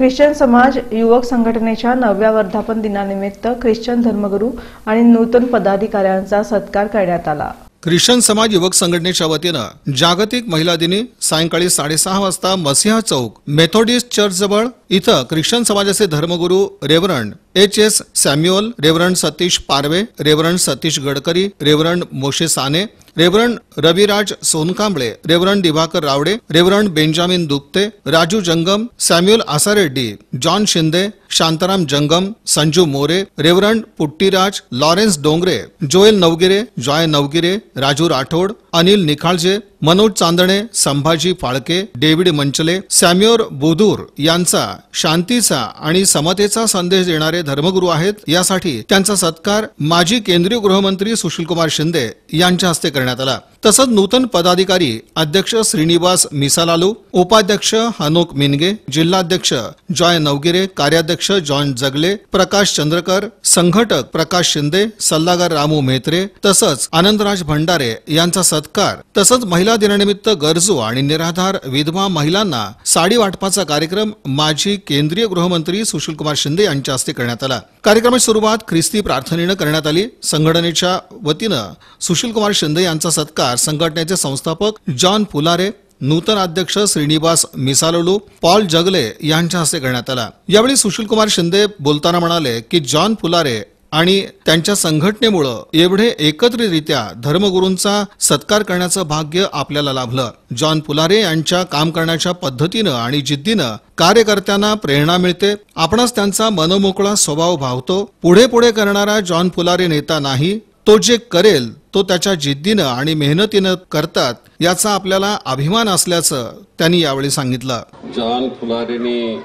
Christian समाज युवक संघटनेच्या नवव्या वर्धापन दिनानिमित्त ख्रिश्चन धर्मगुरू आणि नूतन पदाधिकाऱ्यांचा सत्कार करण्यात आला. ख्रिश्चन समाज युवक संघटनेच्या वतीनं जागतिक महिला दिनी सायंकाळी साडेसहा वाजता मसिहा चौक मेथोडिस्ट चर्च जवळ इथं ख्रिश्चन समाजाचे धर्मगुरू reverend H S Samuel reverend Satish Parve reverend Satish Gadkari reverend Moshe Sane reverend Raviraj Sonkamble reverend Diwakar Rawade reverend Benjamin Dupate Raju Jangam Samuel Asareddy John Shinde Shantaram Jangam Sanju More reverend Puttiraj Lawrence Dongre Joel Navgire Joy Navgire Raju Rathod Anil Nikhalje Manoj Chandane Sambhaji Phalke David Manchale Samuel Bodhur यांचा शांतीचा आणि समतेचा संदेश देणारे धर्मगुरू आहेत. यासाठी त्यांचा सत्कार माजी केंद्रीय गृहमंत्री सुशीलकुमार शिंदे यांच्या हस्ते करण्यात आला. तसंच नूतन पदाधिकारी अध्यक्ष श्रीनिवास मिसालालू उपाध्यक्ष हनोक मिनगे जिल्हाध्यक्ष जॉय नवगिरे कार्याध्यक्ष जॉन जगले प्रकाश चंद्रकर संघटक प्रकाश शिंदे सल्लागार रामू मेहत्रे तसंच आनंदराज भंडारे यांचा सत्कार. तसंच महिला दिनानिमित्त गरजू आणि निराधार विधवा महिलांना साडी वाटपाचा कार्यक्रम माजी केंद्रीय गृहमंत्री सुशीलकुमार शिंदे यांच्या हस्ते करण्यात आला. कार्यक्रमाची सुरुवात ख्रिस्ती प्रार्थनेनं करण्यात आली. संघटनेच्या वतीनं सुशीलकुमार शिंदे यांचा सत्कार संघटनेचे संस्थापक जॉन फुलारे नूतन अध्यक्ष श्रीनिवास मिसालोलू पॉल जगले यांच्या हस्ते करण्यात आला. यावेळी सुशीलकुमार शिंदे बोलताना म्हणाले की जॉन फुलारे आणि त्यांच्या संघटनेमुळं एवढे एकत्रितरित्या धर्मगुरूंचा सत्कार करण्याचं भाग्य आपल्याला लाभलं. जॉन फुलारे यांच्या काम करण्याच्या पद्धतीनं आणि जिद्दीनं कार्यकर्त्यांना प्रेरणा मिळते आपणच त्यांचा मनमोकळा स्वभाव भावतो. पुढे पुढे करणारा जॉन फुलारे नेता नाही तो जे करेल तो त्याच्या जिद्दीनं आणि मेहनतीनं करतात याचा आपल्याला अभिमान असल्याचं त्यांनी यावेळी सांगितलं. जॉन फुलारीनी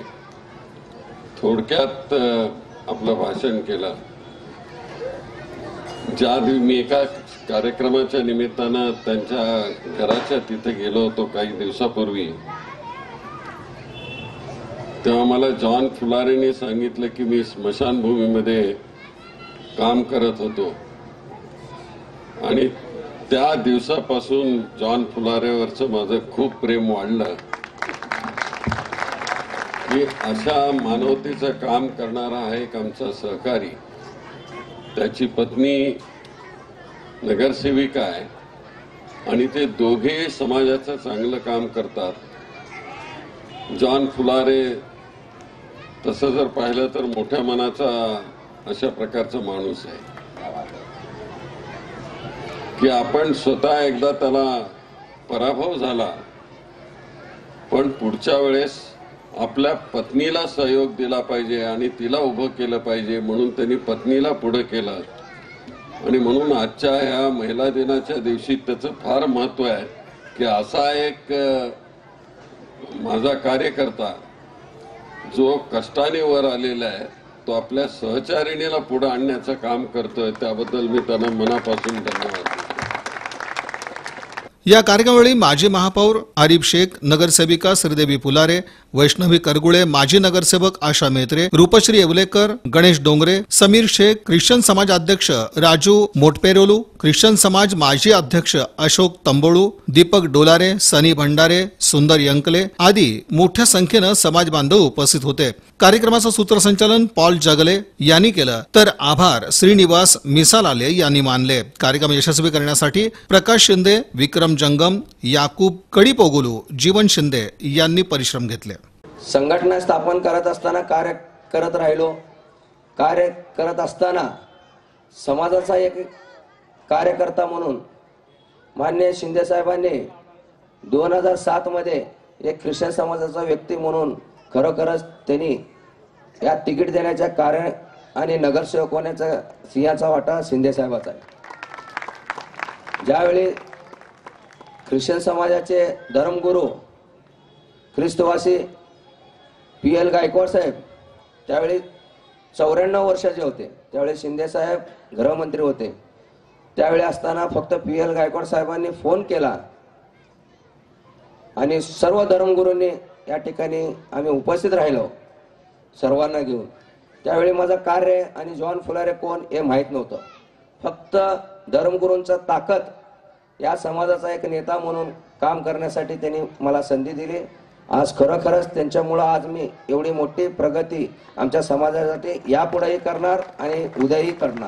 थोडक्यात आपलं भाषण केलं. ज्या दिव मी एका कार्यक्रमाच्या निमित्तानं त्यांच्या घराच्या तिथे गेलो होतो काही दिवसापूर्वी. तेव्हा मला जॉन फुलारीने सांगितलं की मी स्मशानभूमीमध्ये काम करत होतो. आणि त्या दिवसापासून जॉन फुलारेवरचं माझं खूप प्रेम वाढलं. की अशा मानवतेचं काम करणारा हा एक आमचा सहकारी. त्याची पत्नी नगरसेविका आहे. आणि ते दोघे समाजाचं चांगलं काम करतात. जॉन फुलारे तसं जर पाहिलं तर मोठ्या मनाचा अशा प्रकारचा माणूस आहे. की आपण स्वतः एकदा त्याला पराभव झाला. पण पुढच्या वेळेस आपल्या पत्नीला सहयोग दिला पाहिजे आणि तिला उभं केलं पाहिजे म्हणून त्यांनी पत्नीला पुढं केलं. आणि म्हणून आजच्या ह्या महिला दिनाच्या दिवशी त्याचं फार महत्त्व आहे की असा एक माझा कार्यकर्ता जो कष्टाने वर आलेला आहे तो आपल्या सहचारिणीला पुढे आणण्याचं काम करतोय त्याबद्दल मी त्यांना मनापासून धन्यवाद देतो. या कार्यक्रमावेळी माजी महापौर आरिफ शेख नगरसेविका श्रीदेवी फुलारे वैष्णवी करगुळे माजी नगरसेवक आशा मेत्रे रूपश्री येवलेकर गणेश डोंगरे समीर शेख ख्रिश्चन समाज अध्यक्ष राजू मोटपेरोलू ख्रिश्चन समाज माजी अध्यक्ष अशोक तंबोळू दीपक डोलारे सनी भंडारे सुंदर यंकले आदी मोठ्या संख्येनं समाज बांधव उपस्थित होते. कार्यक्रमाचं सूत्रसंचालन पॉल जगले यांनी केलं. तर आभार श्रीनिवास मिसालाले यांनी मानले. कार्यक्रम यशस्वी करण्यासाठी प्रकाश शिंदे विक्रम जंगम याकूब कडीपोगुलू जीवन शिंदे यांनी परिश्रम घेतले. संघटना स्थापन करत असताना कार्य करत राहिलो. कार्य करत असताना समाजाचा एक कार्यकर्ता म्हणून मान्य शिंदे साहेबांनी दोन हजार सातमध्ये एक ख्रिश्चन समाजाचा व्यक्ती म्हणून खरोखरच त्यांनी या तिकीट देण्याच्या कार्य आणि नगरसेवक होण्याचा सिंहाचा वाटा शिंदे साहेबाचा आहे. ज्यावेळी ख्रिश्चन समाजाचे धर्मगुरू ख्रिस्तवासी पी एल गायकवाड साहेब त्यावेळी चौऱ्याण्णव वर्षाचे होते त्यावेळी शिंदे साहेब गृहमंत्री होते. त्यावेळी असताना फक्त पी एल गायकवाड साहेबांनी फोन केला. आणि सर्व धर्मगुरूंनी या ठिकाणी आम्ही उपस्थित राहिलो. सर्वांना घेऊन. त्यावेळी माझं कार्य आणि जॉन फुलारे कोण हे माहीत नव्हतं. फक्त धर्मगुरूंचा ताकद या समाजाचा एक नेता म्हणून काम करण्यासाठी त्यांनी मला संधी दिली. आज खरोखरच त्यांच्यामुळं आज मी एवढी मोठी प्रगती आमच्या समाजासाठी यापुढेही करणार आणि उद्याही करणार.